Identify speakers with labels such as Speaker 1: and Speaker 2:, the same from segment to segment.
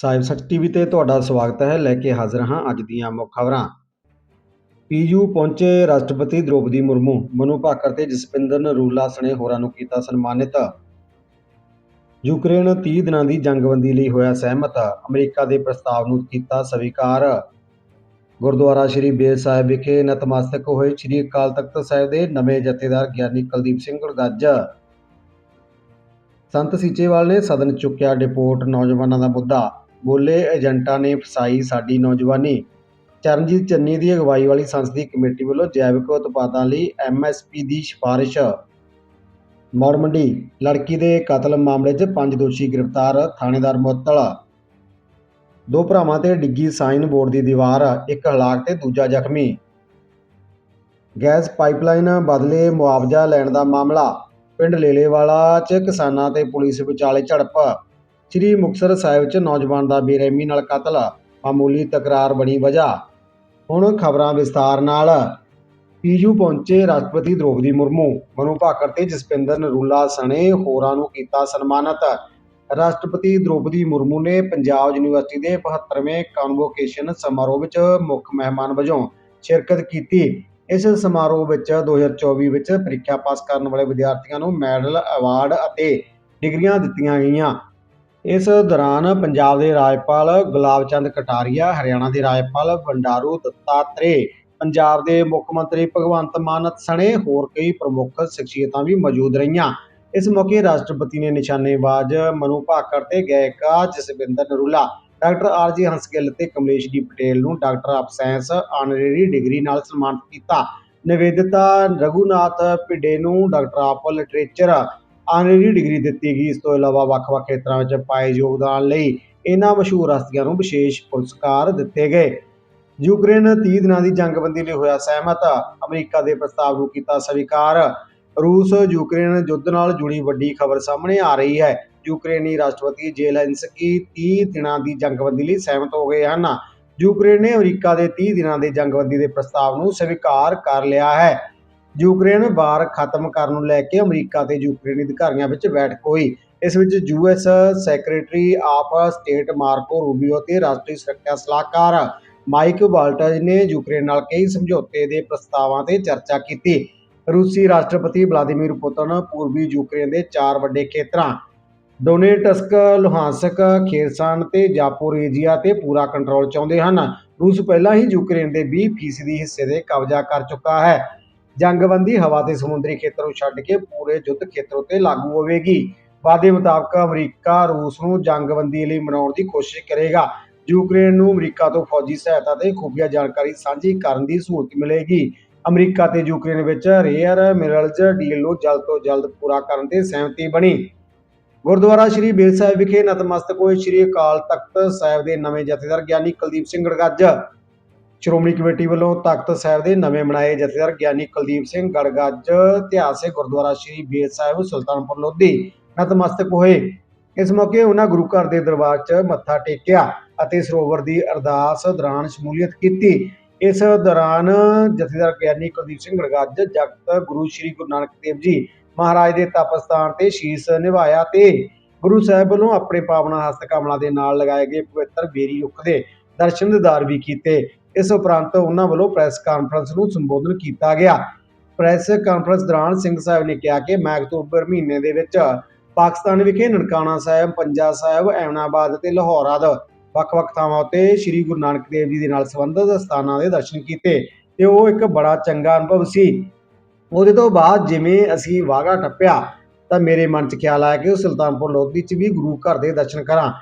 Speaker 1: ਸਾਹਿਬ ਸੱਚ ਟੀਵੀ ਤੇ ਤੁਹਾਡਾ ਸਵਾਗਤ ਹੈ। ਲੈ ਕੇ ਹਾਜ਼ਰ ਹਾਂ ਅੱਜ ਦੀਆਂ ਮੁੱਖ ਖਬਰਾਂ। ਪੀਯੂ ਪਹੁੰਚੇ ਰਾਸ਼ਟਰਪਤੀ ਦ੍ਰੋਪਦੀ ਮੁਰਮੂ, ਮਨੂ ਭਾਕਰ ਤੇ ਜਸਪਿੰਦਰ ਨਰੂਲਾ ਸਣੇ ਹੋਰਾਂ ਨੂੰ ਕੀਤਾ ਸਨਮਾਨਿਤ। ਯੂਕਰੇਨ 30 ਦਿਨਾਂ ਦੀ ਜੰਗਬੰਦੀ ਲਈ ਹੋਇਆ ਸਹਿਮਤ, ਅਮਰੀਕਾ ਦੇ ਪ੍ਰਸਤਾਵ ਨੂੰ ਕੀਤਾ ਸਵੀਕਾਰ। ਗੁਰਦੁਆਰਾ ਸ੍ਰੀ ਬੇਰ ਸਾਹਿਬ ਵਿਖੇ ਨਤਮਸਤਕ ਹੋਏ ਸ੍ਰੀ ਅਕਾਲ ਤਖਤ ਸਾਹਿਬ ਦੇ ਨਵੇਂ ਜਥੇਦਾਰ ਗਿਆਨੀ ਕੁਲਦੀਪ ਸਿੰਘ ਗੁਰਗੱਜ। ਸੰਤ ਸੀਚੇਵਾਲ ਨੇ ਸਦਨ ਚੁੱਕਿਆ ਡਿਪੋਰਟ ਨੌਜਵਾਨਾਂ ਦਾ ਮੁੱਦਾ। ਬੋਲੇ ਏਜੰਟਾਂ ਨੇ ਫਸਾਈ ਸਾਡੀ ਨੌਜਵਾਨੀ। ਚਰਨਜੀਤ ਚੰਨੀ ਦੀ ਅਗਵਾਈ ਵਾਲੀ ਸੰਸਦੀ ਕਮੇਟੀ ਵੱਲੋਂ ਜੈਵਿਕ ਉਤਪਾਦਾਂ ਲਈ ਐਮਐਸਪੀ ਦੀ ਸਿਫਾਰਿਸ਼। ਮੌੜ ਲੜਕੀ ਦੇ ਕਤਲ ਮਾਮਲੇ 'ਚ ਪੰਜ ਦੋਸ਼ੀ ਗ੍ਰਿਫਤਾਰ, ਥਾਣੇਦਾਰ ਮੁਅੱਤਲ। ਦੋ ਭਰਾਵਾਂ ਤੇ ਡਿੱਗੀ ਸਾਈਨ ਬੋਰਡ ਦੀ ਦੀਵਾਰ, ਇੱਕ ਹਲਾਕ ਤੇ ਦੂਜਾ ਜ਼ਖਮੀ। ਗੈਸ ਪਾਈਪਲਾਈਨ ਬਦਲੇ ਮੁਆਵਜ਼ਾ ਲੈਣ ਦਾ ਮਾਮਲਾ। ਪਿੰਡ ਲੇਲੇਵਾਲਾ 'ਚ ਕਿਸਾਨਾਂ ਤੇ ਪੁਲਿਸ ਵਿਚਾਲੇ ਝੜਪ। ਸ੍ਰੀ ਮੁਕਤਸਰ ਸਾਹਿਬ 'ਚ ਨੌਜਵਾਨ ਦਾ ਬੇਰਹਿਮੀ ਨਾਲ ਕਤਲ, ਮਾਮੂਲੀ ਤਕਰਾਰ ਬਣੀ ਵਜ੍ਹਾ। ਹੁਣ ਖਬਰਾਂ ਵਿਸਤਾਰ ਨਾਲ। ਪੀਯੂ ਪਹੁੰਚੇ ਰਾਸ਼ਟਰਪਤੀ ਦ੍ਰੋਪਦੀ ਮੁਰਮੂ। ਮਨੂ ਭਾਕਰ ਤੇ ਜਸਪਿੰਦਰ ਨਰੂਲਾ ਸਣੇ ਹੋਰਾਂ ਨੂੰ ਕੀਤਾ ਸਨਮਾਨਿਤ। ਰਾਸ਼ਟਰਪਤੀ ਦ੍ਰੋਪਦੀ ਮੁਰਮੂ ਨੇ ਪੰਜਾਬ ਯੂਨੀਵਰਸਿਟੀ ਦੇ 75ਵੇਂ ਕਨਵੋਕੇਸ਼ਨ ਸਮਾਰੋਹ ਵਿੱਚ ਮੁੱਖ ਮਹਿਮਾਨ ਵਜੋਂ ਸ਼ਿਰਕਤ ਕੀਤੀ। ਇਸ ਸਮਾਰੋਹ ਵਿੱਚ 2024 ਵਿੱਚ ਪ੍ਰੀਖਿਆ ਪਾਸ ਕਰਨ ਵਾਲੇ ਵਿਦਿਆਰਥੀਆਂ ਨੂੰ ਮੈਡਲ, ਅਵਾਰਡ ਅਤੇ ਡਿਗਰੀਆਂ ਦਿੱਤੀਆਂ ਗਈਆਂ। ਇਸ ਦੌਰਾਨ ਪੰਜਾਬ ਦੇ ਰਾਜਪਾਲ ਗੁਲਾਬ ਚੰਦ ਕਟਾਰੀਆ, ਹਰਿਆਣਾ ਦੇ ਰਾਜਪਾਲ ਬੰਡਾਰੂ ਦੱਤਾਤਰੇ ਪੰਜਾਬ ਦੇ ਮੁੱਖ ਮੰਤਰੀ ਭਗਵੰਤ ਮਾਨ ਸਣੇ ਹੋਰ ਕਈ ਪ੍ਰਮੁੱਖ ਸ਼ਖਸੀਅਤਾਂ ਵੀ ਮੌਜੂਦ ਰਹੀਆਂ। ਇਸ ਮੌਕੇ ਰਾਸ਼ਟਰਪਤੀ ਨੇ ਨਿਸ਼ਾਨੇਬਾਜ਼ ਮਨੂ ਭਾਕਰ ਤੇ ਗਾਇਕਾ Jaswinder Narula, doctor R G Hansgill ਤੇ ਕਮਲੇਸ਼ ਡੀ ਪਟੇਲ ਨੂੰ doctor of science honorary degree ਨਾਲ ਸਨਮਾਨਿਤ ਕੀਤਾ। ਨਿਵੇਦਿਤਾ ਰਘੂਨਾਥ ਭਿੱਡੇ ਨੂੰ doctor of literature honorary degree ਦਿੱਤੀ ਗਈ। ਇਸ ਤੋਂ ਇਲਾਵਾ ਵੱਖ-ਵੱਖ ਖੇਤਰਾਂ ਵਿੱਚ ਪਾਏ ਯੋਗਦਾਨ ਲਈ ਇਹਨਾਂ ਮਸ਼ਹੂਰ ਹਸਤੀਆਂ ਨੂੰ ਵਿਸ਼ੇਸ਼ ਪੁਰਸਕਾਰ ਦਿੱਤੇ ਗਏ। ਯੂਕਰੇਨ 30 ਦਿਨਾਂ ਦੀ ਜੰਗਬੰਦੀ ਲਈ ਹੋਇਆ ਸਹਿਮਤ, ਅਮਰੀਕਾ ਦੇ ਪ੍ਰਸਤਾਵ ਨੂੰ ਕੀਤਾ ਸਵੀਕਾਰ। ਰੂਸ, ਯੂਕਰੇਨ ਯੁੱਧ ਨਾਲ ਜੁੜੀ ਵੱਡੀ ਖਬਰ ਸਾਹਮਣੇ ਆ ਰਹੀ ਹੈ। ਯੂਕਰੇਨੀ ਰਾਸ਼ਟਰਪਤੀ ਜ਼ੇਲੈਂਸਕੀ 30 ਦਿਨਾਂ ਦੀ ਜੰਗਬੰਦੀ ਲਈ ਸਹਿਮਤ ਹੋ ਗਏ ਹਨ। ਯੂਕਰੇਨ ਨੇ ਅਮਰੀਕਾ ਦੇ 30 ਦਿਨਾਂ ਦੇ ਜੰਗਬੰਦੀ ਦੇ ਪ੍ਰਸਤਾਵ ਨੂੰ ਸਵੀਕਾਰ ਕਰ ਲਿਆ ਹੈ। ਯੂਕਰੇਨ ਵਾਰ ਖਤਮ ਕਰਨ ਨੂੰ ਲੈ ਕੇ ਅਮਰੀਕਾ ਤੇ ਯੂਕਰੇਨੀ ਅਧਿਕਾਰੀਆਂ ਵਿੱਚ ਬੈਠਕ ਹੋਈ। ਇਸ ਵਿੱਚ US secretary of state Marco Rubio ਤੇ ਰਾਸ਼ਟਰੀ ਸੁਰੱਖਿਆ ਸਲਾਹਕਾਰ ਮਾਈਕ ਵਾਲਟਜ਼ ਨੇ ਯੂਕਰੇਨ ਨਾਲ ਕਈ ਸਮਝੌਤੇ ਦੇ ਪ੍ਰਸਤਾਵਾਂ ਤੇ ਚਰਚਾ ਕੀਤੀ। ਰੂਸੀ ਰਾਸ਼ਟਰਪਤੀ ਵਲਾਦੀਮੀਰ ਪੁਤਿਨ ਪੂਰਬੀ ਯੂਕਰੇਨ ਦੇ ਚਾਰ ਵੱਡੇ ਖੇਤਰਾਂ ਡੋਨੇਟਸਕ, ਲੁਹਾਂਸਕ, ਖੇਰਸਾਨ ਤੇ ਜਾਪੋਰੇਜੀਆ ਤੇ ਪੂਰਾ ਕੰਟਰੋਲ ਚਾਹੁੰਦੇ ਹਨ। ਰੂਸ ਪਹਿਲਾਂ ਹੀ ਯੂਕਰੇਨ ਦੇ 20% ਹਿੱਸੇ ਦੇ ਕਬਜ਼ਾ ਕਰ ਚੁੱਕਾ ਹੈ। ਜੰਗਬੰਦੀ ਹਵਾ ਤੇ ਸਮੁੰਦਰੀ ਖੇਤਰ ਨੂੰ ਛੱਡ ਕੇ ਪੂਰੇ ਯੁੱਧ ਖੇਤਰ ਉੱਤੇ ਲਾਗੂ ਹੋਵੇਗੀ। ਵਾਅਦੇ ਮੁਤਾਬਕ ਅਮਰੀਕਾ, ਰੂਸ ਨੂੰ ਜੰਗਬੰਦੀ ਲਈ ਮਨਾਉਣ ਦੀ ਕੋਸ਼ਿਸ਼ ਕਰੇਗਾ। ਯੂਕਰੇਨ ਨੂੰ ਅਮਰੀਕਾ ਤੋਂ ਫੌਜੀ ਸਹਾਇਤਾ ਤੇ ਖੁਫੀਆ ਜਾਣਕਾਰੀ ਸਾਂਝੀ ਕਰਨ ਦੀ ਸਹੂਲਤ ਮਿਲੇਗੀ। ਅਮਰੀਕਾ ਤੇ ਯੂਕਰੇਨ ਵਿੱਚ ਰੇਅਰ ਮਿਨਰਲਜ਼ ਡੀਲ ਨੂੰ ਜਲਦ ਤੋਂ ਜਲਦ ਪੂਰਾ ਕਰਨ ਤੇ ਸਹਿਮਤੀ ਬਣੀ। ਗੁਰਦੁਆਰਾ ਸ੍ਰੀ ਬੇਰ ਸਾਹਿਬ ਵਿਖੇ ਨਤਮਸਤਕ ਹੋਏ ਸ੍ਰੀ ਅਕਾਲ ਤਖਤ ਸਾਹਿਬ ਦੇ ਨਵੇਂ ਜਥੇਦਾਰ ਗਿਆਨੀ ਕੁਲਦੀਪ ਸਿੰਘ ਗੜਗੱਜ ਸ਼੍ਰੋਮਣੀ ਕਮੇਟੀ ਵੱਲੋਂ ਤਖਤ ਸਾਹਿਬ ਦੇ ਨਵੇਂ ਬਣਾਏ ਜਥੇਦਾਰ ਗਿਆਨੀ ਕੁਲਦੀਪ ਸਿੰਘ ਗੜਗੱਜ ਇਤਿਹਾਸਿਕ ਗੁਰਦੁਆਰਾ ਸ੍ਰੀ ਬੇਰ ਸਾਹਿਬ, ਸੁਲਤਾਨਪੁਰ ਲੋਧੀ ਨਤਮਸਤਕ ਹੋਏ। ਇਸ ਮੌਕੇ ਉਹਨਾਂ ਗੁਰੂ ਘਰ ਦੇ ਦਰਬਾਰ 'ਚ ਮੱਥਾ ਟੇਕਿਆ ਅਤੇ ਸਰੋਵਰ ਦੀ ਅਰਦਾਸ ਦੌਰਾਨ ਸ਼ਮੂਲੀਅਤ ਕੀਤੀ। ਇਸ ਦੌਰਾਨ ਜਥੇਦਾਰ ਗਿਆਨੀ ਕੁਲਦੀਪ ਸਿੰਘ ਗੜਗੱਜ ਜਗਤ ਗੁਰੂ ਸ੍ਰੀ ਗੁਰੂ ਨਾਨਕ ਦੇਵ ਜੀ ਮਹਾਰਾਜ ਦੇ ਤਪਸਥਾਨ ਤੇ ਸ਼ੀਸ ਨਿਭਾਇਆ ਤੇ ਗੁਰੂ ਸਾਹਿਬ ਵੱਲੋਂ ਆਪਣੇ ਪਾਵਨਾ ਹਸਤ ਕਮਲਾਂ ਦੇ ਨਾਲ ਲਗਾਏ ਗਏ ਪਵਿੱਤਰ ਬੇਰੀ ਰੁੱਖ ਦੇ ਦਰਸ਼ਨ ਦਿਦਾਰ ਵੀ ਕੀਤੇ। ਇਸ ਉਪਰੰਤ ਉਹਨਾਂ ਵੱਲੋਂ ਪ੍ਰੈਸ ਕਾਨਫਰੰਸ ਨੂੰ ਸੰਬੋਧਨ ਕੀਤਾ ਗਿਆ। ਪ੍ਰੈਸ ਕਾਨਫਰੰਸ ਦੌਰਾਨ ਸਿੰਘ ਸਾਹਿਬ ਨੇ ਕਿਹਾ ਕਿ ਮੈਂ ਅਕਤੂਬਰ ਮਹੀਨੇ ਦੇ ਵਿੱਚ ਪਾਕਿਸਤਾਨ ਵਿਖੇ ਨਨਕਾਣਾ ਸਾਹਿਬ, ਪੰਜਾ ਸਾਹਿਬ ਐਮਨਾਬਾਦ ਅਤੇ ਲਾਹੌਰ ਆਦਿ ਵੱਖ-ਵੱਖ ਥਾਵਾਂ ਉੱਤੇ ਸ੍ਰੀ ਗੁਰੂ ਨਾਨਕ ਦੇਵ ਜੀ ਦੇ ਨਾਲ ਸੰਬੰਧਿਤ ਸਥਾਨਾਂ ਦੇ ਦਰਸ਼ਨ ਕੀਤੇ ਤੇ ਉਹ ਇੱਕ ਬੜਾ ਚੰਗਾ ਅਨੁਭਵ ਸੀ। ਉਹਦੇ ਤੋਂ ਬਾਅਦ ਜਿਵੇਂ ਅਸੀਂ ਵਾਗਾ ਟੱਪਿਆ ਤਾਂ ਮੇਰੇ ਮਨ 'ਚ ਖਿਆਲ ਆਇਆ ਕਿ ਉਹ ਸੁਲਤਾਨਪੁਰ ਲੋਧੀ 'ਚ ਵੀ ਗੁਰੂ ਘਰ ਦੇ ਦਰਸ਼ਨ ਕਰਾਂ।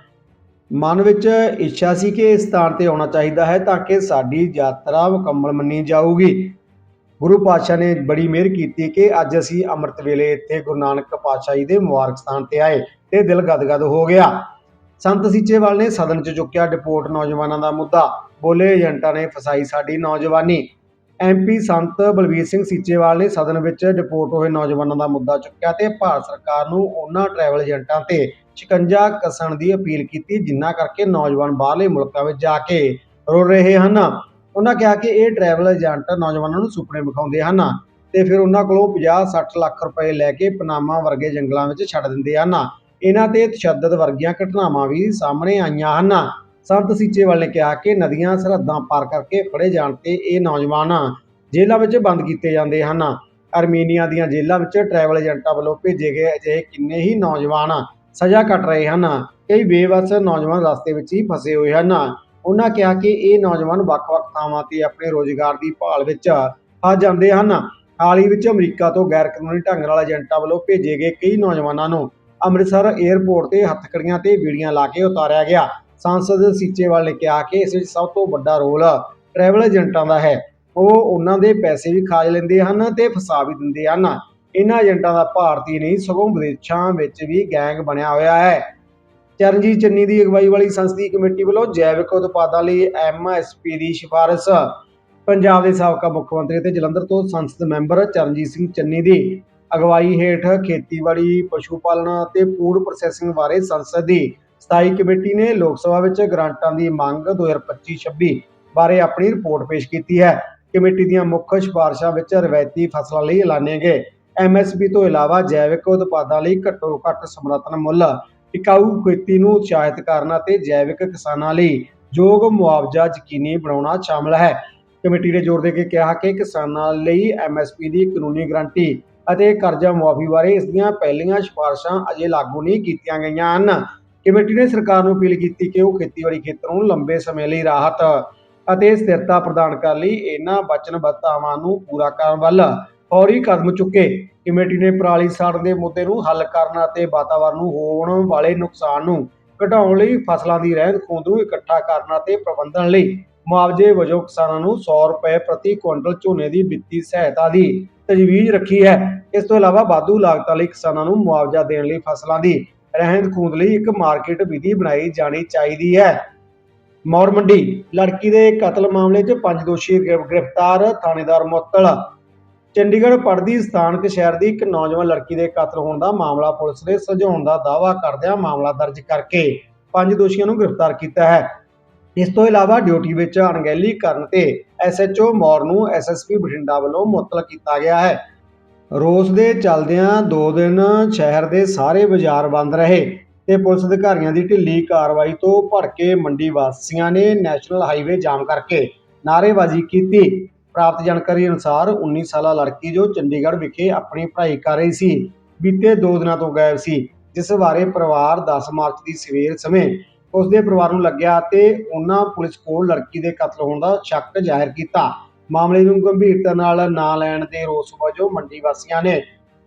Speaker 1: ਮਨ ਵਿੱਚ ਇੱਛਾ ਸੀ ਕਿ ਇਸ ਸਥਾਨ ਤੇ ਆਉਣਾ ਚਾਹੀਦਾ ਹੈ ਤਾਂ ਕਿ ਸਾਡੀ ਯਾਤਰਾ ਮੁਕੰਮਲ ਮੰਨੀ ਜਾਊਗੀ। ਗੁਰੂ ਪਾਤਸ਼ਾਹ ਨੇ ਬੜੀ ਮਿਹਰ ਕੀਤੀ ਕਿ ਅੱਜ ਅਸੀਂ ਅੰਮ੍ਰਿਤ ਵੇਲੇ ਇੱਥੇ ਗੁਰੂ ਨਾਨਕ ਪਾਤਸ਼ਾਹ ਜੀ ਦੇ ਮੁਬਾਰਕ ਸਥਾਨ ਤੇ ਆਏ ਤੇ ਦਿਲ ਗਦਗਦ ਹੋ ਗਿਆ। ਸੰਤ ਸੀਚੇਵਾਲ ਨੇ ਸਦਨ 'ਚ ਚੁੱਕਿਆ ਡਿਪੋਰਟ ਨੌਜਵਾਨਾਂ ਦਾ ਮੁੱਦਾ। ਬੋਲੇ ਏਜੰਟਾਂ ਨੇ ਫਸਾਈ ਸਾਡੀ ਨੌਜਵਾਨੀ। ਐਮਪੀ ਸੰਤ ਬਲਵੀਰ ਸਿੰਘ ਸੀਚੇਵਾਲ ਨੇ ਸਦਨ ਵਿੱਚ ਡਿਪੋਰਟ ਹੋਏ ਨੌਜਵਾਨਾਂ ਦਾ ਮੁੱਦਾ ਚੁੱਕਿਆ ਤੇ ਭਾਰਤ ਸਰਕਾਰ ਨੂੰ ਉਹਨਾਂ ਟਰੈਵਲ ਏਜੰਟਾਂ ਤੇ ਸ਼ਿਕੰਜਾ ਕੱਸਣ ਦੀ ਅਪੀਲ ਕੀਤੀ ਜਿਨ੍ਹਾਂ ਕਰਕੇ ਨੌਜਵਾਨ ਬਾਹਰਲੇ ਮੁਲਕਾਂ ਵਿੱਚ ਜਾ ਕੇ ਰੋ ਰਹੇ ਹਨ। ਉਹਨਾਂ ਕਿਹਾ ਕਿ ਇਹ ਟਰੈਵਲ ਏਜੰਟ ਨੌਜਵਾਨਾਂ ਨੂੰ ਸੁਪਨੇ ਵਿਖਾਉਂਦੇ ਹਨ ਤੇ ਫਿਰ ਉਹਨਾਂ ਕੋਲੋਂ 50-60 ਲੱਖ ਰੁਪਏ ਲੈ ਕੇ ਪਨਾਮਾ ਵਰਗੇ ਜੰਗਲਾਂ ਵਿੱਚ ਛੱਡ ਦਿੰਦੇ ਹਨ। ਇਹਨਾਂ ਤੇ ਤਸ਼ੱਦਦ ਵਰਗੀਆਂ ਘਟਨਾਵਾਂ ਵੀ ਸਾਹਮਣੇ ਆਈਆਂ ਹਨ। ਸੰਤ ਸੀਚੇਵਾਲ ਨੇ ਕਿਹਾ ਕਿ ਨਦੀਆਂ, ਸਰਹੱਦਾਂ ਪਾਰ ਕਰਕੇ ਫੜੇ ਜਾਣ ਤੇ ਇਹ ਨੌਜਵਾਨ ਜੇਲ੍ਹਾਂ ਵਿੱਚ ਬੰਦ ਕੀਤੇ ਜਾਂਦੇ ਹਨ। ਅਰਮੀਨੀਆ ਦੀਆਂ ਜੇਲ੍ਹਾਂ ਵਿੱਚ ਟਰੈਵਲ ਏਜੰਟਾਂ ਵੱਲੋਂ ਭੇਜੇ ਗਏ ਅਜਿਹੇ ਕਿੰਨੇ ਹੀ ਨੌਜਵਾਨ ਸਜ਼ਾ ਕੱਟ ਰਹੇ ਹਨ। ਕਈ ਬੇਵਸ ਨੌਜਵਾਨ ਰਸਤੇ ਵਿੱਚ ਹੀ ਫਸੇ ਹੋਏ ਹਨ। ਉਹਨਾਂ ਕਿਹਾ ਕਿ ਇਹ ਨੌਜਵਾਨ ਵੱਖ-ਵੱਖ ਥਾਵਾਂ ਤੇ ਆਪਣੇ ਰੋਜ਼ਗਾਰ ਦੀ ਭਾਲ ਵਿੱਚ ਫਸ ਜਾਂਦੇ ਹਨ। ਹਾਲ ਹੀ ਵਿੱਚ ਅਮਰੀਕਾ ਤੋਂ ਗੈਰ ਕਾਨੂੰਨੀ ਢੰਗ ਨਾਲ ਏਜੰਟਾਂ ਵੱਲੋਂ ਭੇਜੇ ਗਏ ਕਈ ਨੌਜਵਾਨਾਂ ਨੂੰ ਅੰਮ੍ਰਿਤਸਰ 에ਅਰਪੋਰਟ ਤੇ ਹੱਥਕੜੀਆਂ ਤੇ ਬੀੜੀਆਂ ਲਾ ਕੇ ਉਤਾਰਿਆ ਗਿਆ। ਸੰਸਦ ਸੀਚੇਵਾਲ ਨੇ ਕਿਹਾ ਕਿ ਇਸ ਵਿੱਚ ਸਭ ਤੋਂ ਵੱਡਾ ਰੋਲ ਟਰੈਵਲ ਏਜੰਟਾਂ ਦਾ ਹੈ। ਉਹ ਉਹਨਾਂ ਦੇ ਪੈਸੇ ਵੀ ਖਾ ਲੈਂਦੇ ਹਨ ਤੇ ਫਸਾ ਵੀ ਦਿੰਦੇ ਹਨ। ਇਹਨਾਂ ਏਜੰਟਾਂ ਦਾ ਭਾਰਤੀ ਨਹੀਂ, ਸਗੋਂ ਵਿਦੇਸ਼ਾਂ ਵਿੱਚ ਵੀ ਗੈਂਗ ਬਣਿਆ ਹੋਇਆ ਹੈ। ਚਰਨਜੀਤ ਚੰਨੀ ਦੀ ਅਗਵਾਈ ਵਾਲੀ ਸੰਸਦੀ ਕਮੇਟੀ ਵੱਲੋਂ ਜੈਵਿਕ ਉਤਪਾਦਾਂ ਲਈ ਐਮਐਸਪੀ ਦੀ ਸਿਫਾਰਿਸ਼। ਪੰਜਾਬ ਦੇ ਸਾਬਕਾ ਮੁੱਖ ਮੰਤਰੀ ਤੇ ਜਲੰਧਰ ਤੋਂ ਸੰਸਦ ਮੈਂਬਰ ਚਰਨਜੀਤ ਸਿੰਘ ਚੰਨੀ ਦੀ ਅਗਵਾਈ ਹੇਠ ਖੇਤੀਬਾੜੀ, ਪਸ਼ੂ ਪਾਲਣ ਅਤੇ ਫੂਡ ਪ੍ਰੋਸੈਸਿੰਗ ਬਾਰੇ ਸੰਸਦ ਦੀ ਸਥਾਈ ਕਮੇਟੀ ਨੇ ਲੋਕ ਸਭਾ ਵਿੱਚ ਗ੍ਰਾਂਟਾਂ ਦੀ ਮੰਗ 2025-26 ਬਾਰੇ ਆਪਣੀ ਰਿਪੋਰਟ ਪੇਸ਼ ਕੀਤੀ ਹੈ। ਕਮੇਟੀ ਦੀਆਂ ਮੁੱਖ ਸਿਫਾਰਸ਼ਾਂ ਵਿੱਚ ਰਵਾਇਤੀ ਫਸਲਾਂ ਲਈ ਐਲਾਨੇ ਗਏ। ਐਮਐਸਪੀ ਤੋਂ ਇਲਾਵਾ ਜੈਵਿਕ ਉਤਪਾਦਾਂ ਲਈ ਘੱਟੋ ਘੱਟ ਸਮਰਥਨ ਮੁੱਲ, ਟਿਕਾਊ ਖੇਤੀ ਨੂੰ ਉਤਸ਼ਾਹਿਤ ਕਰਨ ਅਤੇ ਜੈਵਿਕ ਕਿਸਾਨਾਂ ਲਈ ਯੋਗ ਮੁਆਵਜ਼ਾ ਯਕੀਨੀ ਬਣਾਉਣਾ ਸ਼ਾਮਲ ਹੈ। ਕਮੇਟੀ ਨੇ ਜ਼ੋਰ ਦੇ ਕੇ ਕਿਹਾ ਕਿ ਕਿਸਾਨਾਂ ਲਈ ਐਮਐਸਪੀ ਦੀ ਕਾਨੂੰਨੀ ਗਰੰਟੀ ਅਤੇ ਕਰਜ਼ਾ ਮੁਆਫੀ ਬਾਰੇ ਇਸ ਦੀਆਂ ਪਹਿਲੀਆਂ ਸਿਫਾਰਸ਼ਾਂ ਅਜੇ ਲਾਗੂ ਨਹੀਂ ਕੀਤੀਆਂ ਗਈਆਂ ਹਨ। ਕਮੇਟੀ ਨੇ ਸਰਕਾਰ ਨੂੰ ਅਪੀਲ ਕੀਤੀ ਕਿ ਉਹ ਖੇਤੀਬਾੜੀ ਖੇਤਰ ਨੂੰ ਲੰਬੇ ਸਮੇਂ ਲਈ ਰਾਹਤ ਅਤੇ ਸਥਿਰਤਾ ਪ੍ਰਦਾਨ ਕਰਨ ਲਈ ਇਹਨਾਂ ਵਚਨਬੱਧਤਾਵਾਂ ਨੂੰ ਪੂਰਾ ਕਰਨ ਵੱਲ ਫੌਰੀ ਕਦਮ ਚੁੱਕੇ ਕਮੇਟੀ ਨੇ ਪਰਾਲੀ ਸਾੜਨ ਦੇ ਮੁੱਦੇ ਨੂੰ ਹੱਲ ਕਰਨ ਅਤੇ ਵਾਤਾਵਰਣ ਨੂੰ ਹੋਣ ਵਾਲੇ ਨੁਕਸਾਨ ਨੂੰ ਘਟਾਉਣ ਲਈ ਫਸਲਾਂ ਦੀ ਰਹਿੰਦ ਖੂੰਹਦ ਨੂੰ ਇਕੱਠਾ ਕਰਨ ਅਤੇ ਪ੍ਰਬੰਧਨ ਲਈ ਮੁਆਵਜ਼ੇ ਵਜੋਂ ਕਿਸਾਨਾਂ ਨੂੰ 100 ਰੁਪਏ ਪ੍ਰਤੀ ਕੁਇੰਟਲ ਝੋਨੇ ਦੀ ਵਿੱਤੀ ਸਹਾਇਤਾ ਦੀ ਤਜਵੀਜ਼ ਰੱਖੀ ਹੈ। ਇਸ ਤੋਂ ਇਲਾਵਾ ਵਾਧੂ ਲਾਗਤਾਂ ਲਈ ਕਿਸਾਨਾਂ ਨੂੰ ਮੁਆਵਜ਼ਾ ਦੇਣ ਲਈ ਫਸਲਾਂ ਦੀ ਰਹਿੰਦ ਖੂੰਹਦ ਲਈ ਇੱਕ ਮਾਰਕੀਟ ਵਿਧੀ ਬਣਾਈ ਜਾਣੀ ਚਾਹੀਦੀ ਹੈ। ਮੌਰ ਮੰਡੀ, ਲੜਕੀ ਦੇ ਕਤਲ ਮਾਮਲੇ 'ਚ ਪੰਜ ਦੋਸ਼ੀ ਗ੍ਰਿਫਤਾਰ, ਥਾਣੇਦਾਰ ਮੁਅੱਤਲ। ਚੰਡੀਗੜ੍ਹ ਪੜਦੀ ਸਥਾਨਕ ਸ਼ਹਿਰ ਦੀ ਇੱਕ ਨੌਜਵਾਨ ਲੜਕੀ ਦੇ ਕਤਲ ਹੋਣ ਦਾ ਮਾਮਲਾ ਪੁਲਿਸ ਨੇ ਸੁਲਝਾਉਣ ਦਾ ਦਾਅਵਾ ਕਰਦਿਆਂ ਮਾਮਲਾ ਦਰਜ ਕਰਕੇ ਪੰਜ ਦੋਸ਼ੀਆਂ ਨੂੰ ਗ੍ਰਿਫਤਾਰ ਕੀਤਾ ਹੈ। ਇਸ ਤੋਂ ਇਲਾਵਾ ਡਿਊਟੀ ਵਿੱਚ ਅਣਗਹਿਲੀ ਕਰਨ ਤੇ ਐਸਐਚਓ ਮੌਰ ਨੂੰ ਐਸਐਸਪੀ ਬਠਿੰਡਾ ਵੱਲੋਂ ਮੁਅੱਤਲ ਕੀਤਾ ਗਿਆ ਹੈ। ਰੋਸ ਦੇ ਚੱਲਦਿਆਂ ਦੋ ਦਿਨ ਸ਼ਹਿਰ ਦੇ ਸਾਰੇ ਬਾਜ਼ਾਰ ਬੰਦ ਰਹੇ ਤੇ ਪੁਲਿਸ ਅਧਿਕਾਰੀਆਂ ਦੀ ਢਿੱਲੀ ਕਾਰਵਾਈ ਤੋਂ ਭੜਕੇ ਮੰਡੀ ਵਾਸੀਆਂ ਨੇ ਨੈਸ਼ਨਲ ਹਾਈਵੇ ਜਾਮ ਕਰਕੇ ਨਾਅਰੇਬਾਜ਼ੀ ਕੀਤੀ। ਪ੍ਰਾਪਤ ਜਾਣਕਾਰੀ ਅਨੁਸਾਰ 19 ਸਾਲਾ ਲੜਕੀ ਜੋ ਚੰਡੀਗੜ੍ਹ ਵਿਖੇ ਆਪਣੀ ਪੜ੍ਹਾਈ ਕਰ ਰਹੀ ਸੀ, ਬੀਤੇ 2 ਦਿਨਾਂ ਤੋਂ ਗਾਇਬ ਸੀ, ਜਿਸ ਬਾਰੇ ਪਰਿਵਾਰ 10 ਮਾਰਚ ਦੀ ਸਵੇਰ ਸਮੇਂ ਉਸ ਦੇ ਪਰਿਵਾਰ ਨੂੰ ਲੱਗਿਆ ਤੇ ਉਹਨਾਂ ਪੁਲਿਸ ਕੋਲ ਲੜਕੀ ਦੇ ਕਤਲ ਹੋਣ ਦਾ ਸ਼ੱਕ ਜ਼ਾਹਿਰ ਕੀਤਾ। ਮਾਮਲੇ ਨੂੰ ਗੰਭੀਰਤਾ ਨਾਲ ਨਾ ਲੈਣ ਦੇ ਰੋਸ ਵਜੋਂ ਮੰਡੀ ਵਾਸੀਆਂ ਨੇ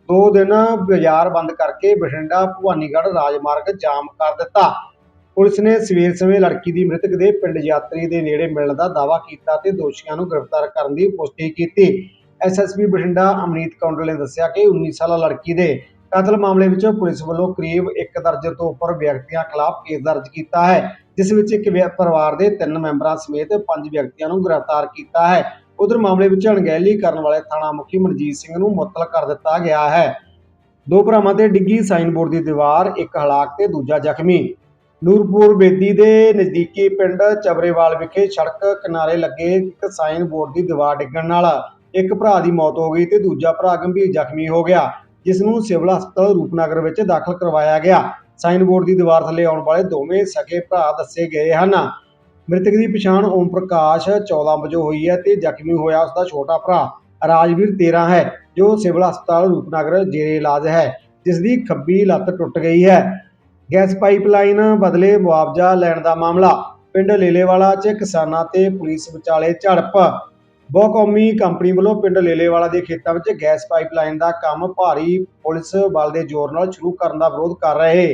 Speaker 1: ਦੋ ਦਿਨ ਬਾਜ਼ਾਰ ਬੰਦ ਕਰਕੇ ਬਠਿੰਡਾ, ਭਵਾਨੀਗੜ੍ਹ, ਰਾਜਮਾਰਗ ਜਾਮ ਕਰ ਦਿੱਤਾ। ਪੁਲਿਸ ਨੇ ਸਵੇਰ ਸਮੇਂ ਲੜਕੀ ਦੀ ਮ੍ਰਿਤਕ ਦੇ ਪਿੰਡ ਯਾਤਰੀ ਦੇ ਨੇੜੇ ਮਿਲਣ ਦਾ ਦਾਅਵਾ ਕੀਤਾ ਤੇ ਦੋਸ਼ੀਆਂ ਨੂੰ ਗ੍ਰਿਫਤਾਰ ਕਰਨ ਦੀ ਪੁਸ਼ਟੀ ਕੀਤੀ। ਐਸਐਸਪੀ ਬਠਿੰਡਾ ਅਮਨੀਤ ਕੌਂਡਲ ਨੇ ਦੱਸਿਆ ਕਿ 19 ਸਾਲਾ ਲੜਕੀ ਦੇ ਕਤਲ ਮਾਮਲੇ ਵਿੱਚ ਪੁਲਿਸ ਵੱਲੋਂ ਕਰੀਬ ਇੱਕ ਦਰਜਨ ਤੋਂ ਉੱਪਰ ਵਿਅਕਤੀਆਂ ਖਿਲਾਫ ਕੇਸ ਦਰਜ ਕੀਤਾ ਹੈ, ਜਿਸ ਵਿੱਚ ਇੱਕ ਵਿਅ- ਪਰਿਵਾਰ ਦੇ ਤਿੰਨ ਮੈਂਬਰਾਂ ਸਮੇਤ ਪੰਜ ਵਿਅਕਤੀਆਂ ਨੂੰ ਗ੍ਰਿਫਤਾਰ ਕੀਤਾ ਹੈ। ਉਧਰ ਮਾਮਲੇ ਵਿੱਚ ਅਣਗਹਿਲੀ ਕਰਨ ਵਾਲੇ ਥਾਣਾ ਮੁਖੀ ਮਨਜੀਤ ਸਿੰਘ ਨੂੰ ਮੁਅੱਤਲ ਕਰ ਦਿੱਤਾ ਗਿਆ ਹੈ। ਦੋ ਭਰਾਵਾਂ ਤੇ ਡਿੱਗੀ ਸਾਈਨ ਬੋਰਡ ਦੀ ਦੀਵਾਰ, ਇੱਕ ਹਲਾਕ ਤੇ ਦੂਜਾ ਜ਼ਖਮੀ। ਨੂਰਪੁਰ ਬੇਦੀ ਦੇ ਨਜ਼ਦੀਕੀ ਪਿੰਡ ਚਬਰੇਵਾਲ ਵਿਖੇ ਸੜਕ ਕਿਨਾਰੇ ਲੱਗੇ ਇੱਕ ਸਾਈਨ ਬੋਰਡ ਦੀ ਦੀਵਾਰ ਡਿੱਗਣ ਨਾਲ ਇੱਕ ਭਰਾ ਦੀ ਮੌਤ ਹੋ ਗਈ ਤੇ ਦੂਜਾ ਭਰਾ ਗੰਭੀਰ ਜ਼ਖਮੀ ਹੋ ਗਿਆ, ਜਿਸ ਨੂੰ ਸਿਵਲ ਹਸਪਤਾਲ ਰੂਪਨਗਰ ਵਿੱਚ ਦਾਖਲ ਕਰਵਾਇਆ ਗਿਆ। ਸਾਈਨ ਬੋਰਡ ਦੀ ਦੀਵਾਰ ਥੱਲੇ ਆਉਣ ਵਾਲੇ ਦੋਵੇਂ ਸਕੇ ਭਰਾ ਦੱਸੇ ਗਏ ਹਨ। ਮ੍ਰਿਤਕ ਦੀ ਪਛਾਣ ਓਮ ਪ੍ਰਕਾਸ਼ 14 ਵਜੋਂ ਹੋਈ ਹੈ ਤੇ ਜ਼ਖਮੀ ਹੋਇਆ ਉਸ ਦਾ ਛੋਟਾ ਭਰਾ ਰਾਜਵੀਰ 13 ਹੈ, ਜੋ ਸਿਵਲ ਹਸਪਤਾਲ ਰੂਪਨਗਰ ਜੇਰੇ ਇਲਾਜ ਹੈ ਜਿਸ ਦੀ ਖੱਬੀ ਲੱਤ ਟੁੱਟ ਗਈ ਹੈ। ਗੈਸ ਪਾਈਪਲਾਈਨ ਬਦਲੇ ਮੁਆਵਜ਼ਾ ਲੈਣ ਦਾ ਮਾਮਲਾ, ਪਿੰਡ ਲੇਲੇਵਾਲਾ 'ਚ ਕਿਸਾਨਾਂ ਤੇ ਪੁਲਿਸ ਵਿਚਾਲੇ ਝੜਪ। ਬਹੁਕੌਮੀ ਕੰਪਨੀ ਵੱਲੋਂ ਪਿੰਡ ਲੇਲੇਵਾਲਾ ਦੇ ਖੇਤਾਂ ਵਿੱਚ ਗੈਸ ਪਾਈਪਲਾਈਨ ਦਾ ਕੰਮ ਭਾਰੀ ਪੁਲਿਸ ਬਲ ਦੇ ਜ਼ੋਰ ਨਾਲ ਸ਼ੁਰੂ ਕਰਨ ਦਾ ਵਿਰੋਧ ਕਰ ਰਹੇ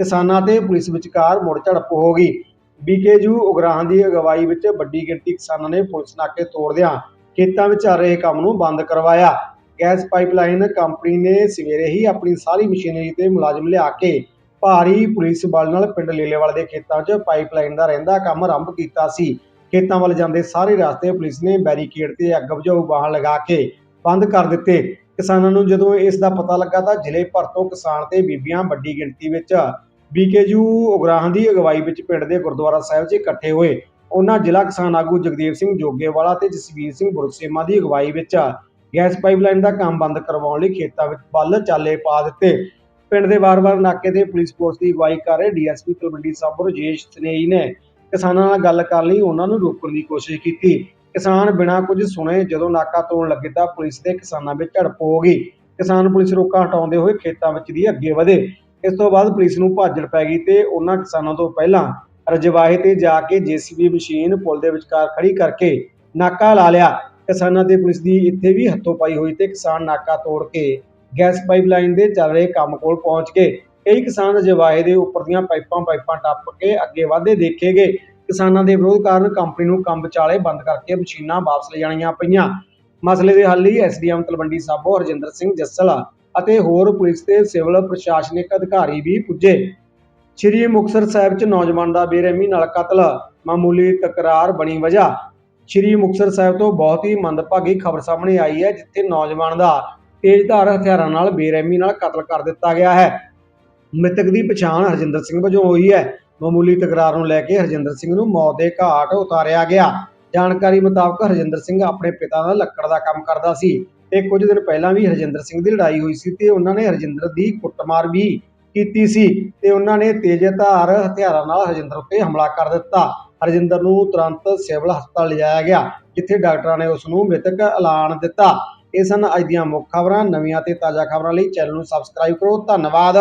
Speaker 1: ਕਿਸਾਨਾਂ ਤੇ ਪੁਲਿਸ ਵਿਚਕਾਰ ਮੁੜ ਝੜਪ ਹੋ ਗਈ। ਬੀਕੇਯੂ ਉਗਰਾਹਾਂ ਦੀ ਅਗਵਾਈ ਵਿੱਚ ਵੱਡੀ ਗਿਣਤੀ ਕਿਸਾਨਾਂ ਨੇ ਪੁਲਿਸ ਨਾਕੇ ਤੋੜਦਿਆਂ ਖੇਤਾਂ ਵਿੱਚ ਚੱਲ ਕੰਮ ਨੂੰ ਬੰਦ ਕਰਵਾਇਆ। ਗੈਸ ਪਾਈਪਲਾਈਨ ਕੰਪਨੀ ਨੇ ਸਵੇਰੇ ਹੀ ਆਪਣੀ ਸਾਰੀ ਮਸ਼ੀਨਰੀ ਤੇ ਮੁਲਾਜ਼ਮ ਲਿਆ ਕੇ ਭਾਰੀ ਪੁਲਿਸ ਬਲ ਨਾਲ ਪਿੰਡ ਲੇਲੇਵਾਲ ਦੇ ਖੇਤਾਂ 'ਚ ਪਾਈਪਲਾਈਨ ਦਾ ਰਹਿੰਦਾ ਕੰਮ ਆਰੰਭ ਕੀਤਾ ਸੀ। ਖੇਤਾਂ ਵੱਲ ਜਾਂਦੇ ਸਾਰੇ ਰਸਤੇ ਪੁਲਿਸ ਨੇ ਬੈਰੀਕੇਡ ਤੇ ਅੱਗ ਬੁਝਾਊ ਵਾਹਨ ਲਗਾ ਕੇ ਬੰਦ ਕਰ ਦਿੱਤੇ। ਕਿਸਾਨਾਂ ਨੂੰ ਜਦੋਂ ਇਸ ਦਾ ਪਤਾ ਲੱਗਾ ਤਾਂ ਜ਼ਿਲ੍ਹੇ ਭਰ ਤੋਂ ਕਿਸਾਨ ਤੇ ਬੀਬੀਆਂ ਵੱਡੀ ਗਿਣਤੀ ਵਿੱਚ ਬੀਕੇਯੂ ਉਗਰਾਹਾਂ ਦੀ ਅਗਵਾਈ ਵਿੱਚ ਪਿੰਡ ਦੇ ਗੁਰਦੁਆਰਾ ਸਾਹਿਬ 'ਚ ਇਕੱਠੇ ਹੋਏ ਉਹਨਾਂ ਜ਼ਿਲ੍ਹਾ ਕਿਸਾਨ ਆਗੂ ਜਗਦੇਵ ਸਿੰਘ ਜੋਗੇਵਾਲਾ ਤੇ ਜਸਵੀਰ ਸਿੰਘ ਬੁਰਸੇਮਾ ਦੀ ਅਗਵਾਈ ਵਿੱਚ ਗੈਸ ਪਾਈਪਲਾਈਨ ਦਾ ਕੰਮ ਬੰਦ ਕਰਵਾਉਣ ਲਈ ਖੇਤਾਂ ਵਿੱਚ ਵੱਲ ਚਾਲੇ ਪਾ ਦਿੱਤੇ। ਪਿੰਡ ਦੇ ਵਾਰ-ਵਾਰ ਨਾਕੇ ਤੇ ਪੁਲਿਸ ਫੋਰਸ ਦੀ ਅਗਵਾਈ ਕਰ ਰਹੇ ਡੀਐਸਪੀ ਤਲਵੰਡੀ ਸਾਬੋ ਰਜੇਸ਼ ਸਨੇਹੀ ਨੇ ਕਿਸਾਨਾਂ ਨਾਲ ਗੱਲ ਕਰਨ ਲਈ, ਉਹਨਾਂ ਨੂੰ ਰੋਕਣ ਦੀ ਕੋਸ਼ਿਸ਼ ਕੀਤੀ। ਕਿਸਾਨ ਬਿਨਾਂ ਕੁਝ ਸੁਣੇ ਜਦੋਂ ਨਾਕਾ ਤੋੜਨ ਲੱਗੇ ਤਾਂ ਪੁਲਿਸ ਤੇ ਕਿਸਾਨਾਂ ਵਿੱਚ ਝੜਪ ਹੋ ਗਈ। ਕਿਸਾਨ ਪੁਲਿਸ ਰੋਕਾਂ ਹਟਾਉਂਦੇ ਹੋਏ ਖੇਤਾਂ ਵਿੱਚ ਦੀ ਅੱਗੇ ਵਧੇ। ਇਸ ਤੋਂ ਬਾਅਦ ਪੁਲਿਸ ਨੂੰ ਭਾਜੜ ਪੈ ਗਈ ਤੇ ਉਹਨਾਂ ਕਿਸਾਨਾਂ ਤੋਂ ਪਹਿਲਾਂ ਰਜਵਾਹੇ ਤੇ ਜਾ ਕੇ ਜੀਸੀਬੀ ਮਸ਼ੀਨ ਪੁਲ ਦੇ ਵਿਚਕਾਰ ਖੜੀ ਕਰਕੇ ਨਾਕਾ ਲਾ ਲਿਆ। ਕਿਸਾਨਾਂ ਤੇ ਪੁਲਿਸ ਦੀ ਇੱਥੇ ਵੀ ਹੱਥੋਂ ਪਾਈ ਹੋਈ ਤੇ ਕਿਸਾਨ ਨਾਕਾ ਤੋੜ ਕੇ ਗੈਸ ਪਾਈਪਲਾਈਨ ਦੇ ਚੱਲ ਰਹੇ ਕੰਮ ਕੋਲ ਪਹੁੰਚ ਗਏ। ਕਈ ਕਿਸਾਨ ਰਜਵਾਹੇ ਦੇ ਉੱਪਰ ਦੀਆਂ ਪਾਈਪਾਂ ਪਾਈਪਾਂ ਟੱਪ ਕੇ ਅੱਗੇ ਵਧਦੇ ਦੇਖੇ ਗਏ। ਕਿਸਾਨਾਂ ਦੇ ਵਿਰੋਧ ਕਾਰਨ ਕੰਪਨੀ ਨੂੰ ਕੰਮ ਵਿਚਾਲੇ ਬੰਦ ਕਰਕੇ ਮਸ਼ੀਨਾਂ ਵਾਪਸ ਲੈ ਜਾਣੀਆਂ ਪਈਆਂ। ਮਸਲੇ ਦੇ ਹੱਲ ਲਈ ਐਸਡੀਐਮ ਤਲਵੰਡੀ ਸਾਬੋ, ਹਰਜਿੰਦਰ ਸਿੰਘ ਜੱਸਲ ਅਤੇ ਹੋਰ ਪੁਲਿਸ ਤੇ ਸਿਵਲ ਪ੍ਰਸ਼ਾਸਨਿਕ ਅਧਿਕਾਰੀ ਵੀ ਪੁੱਜੇ। ਸ਼੍ਰੀ ਮੁਕਤਸਰ ਸਾਹਿਬ 'ਚ ਨੌਜਵਾਨ ਦਾ ਬੇਰਹਿਮੀ ਨਾਲ ਕਤਲ, ਮਾਮੂਲੀ ਤਕਰਾਰ ਬਣੀ ਵਜ੍ਹਾ। ਸ਼੍ਰੀ ਮੁਕਤਸਰ ਸਾਹਿਬ ਤੋਂ ਬਹੁਤ ਹੀ ਮੰਦਭਾਗੀ ਖਬਰ ਸਾਹਮਣੇ ਆਈ ਹੈ, ਜਿੱਥੇ ਨੌਜਵਾਨ ਦਾ ਤੇਜ਼ਧਾਰ ਹਥਿਆਰਾਂ ਨਾਲ ਬੇਰਹਿਮੀ ਨਾਲ ਕਤਲ ਕਰ ਦਿੱਤਾ ਗਿਆ ਹੈ। ਮ੍ਰਿਤਕ ਦੀ ਪਛਾਣ ਹਰਜਿੰਦਰ ਸਿੰਘ ਵਜੋਂ ਹੋਈ ਹੈ। ਮਾਮੂਲੀ ਤਕਰਾਰ ਨੂੰ ਲੈ ਕੇ ਹਰਜਿੰਦਰ ਸਿੰਘ ਨੂੰ ਮੌਤ ਦੇ ਘਾਟ ਉਤਾਰਿਆ ਗਿਆ। ਜਾਣਕਾਰੀ ਮੁਤਾਬਕ ਹਰਜਿੰਦਰ ਸਿੰਘ ਆਪਣੇ ਪਿਤਾ ਨਾਲ ਲੱਕੜ ਦਾ ਕੰਮ ਕਰਦਾ ਸੀ ਤੇ ਕੁਝ ਦਿਨ ਪਹਿਲਾਂ ਵੀ ਹਰਜਿੰਦਰ ਸਿੰਘ ਦੀ ਲੜਾਈ ਹੋਈ ਸੀ ਤੇ ਉਹਨਾਂ ਨੇ ਹਰਜਿੰਦਰ ਦੀ ਕੁੱਟਮਾਰ ਵੀ ਕੀਤੀ ਸੀ ਤੇ ਉਹਨਾਂ ਨੇ ਤੇਜ਼ਧਾਰ ਹਥਿਆਰਾਂ ਨਾਲ ਹਰਜਿੰਦਰ ਉੱਤੇ ਹਮਲਾ ਕਰ ਦਿੱਤਾ। ਹਰਜਿੰਦਰ ਨੂੰ ਤੁਰੰਤ ਸਿਵਲ ਹਸਪਤਾਲ ਲਿਜਾਇਆ ਗਿਆ, ਜਿੱਥੇ ਡਾਕਟਰਾਂ ਨੇ ਉਸ ਨੂੰ ਮ੍ਰਿਤਕ ਐਲਾਨ ਦਿੱਤਾ। ਇਹ ਸਨ ਅੱਜ ਦੀਆਂ ਮੁੱਖ ਖਬਰਾਂ। ਨਵੀਆਂ ਤੇ ਤਾਜ਼ਾ ਖਬਰਾਂ ਲਈ ਚੈਨਲ ਨੂੰ ਸਬਸਕ੍ਰਾਈਬ ਕਰੋ। ਧੰਨਵਾਦ।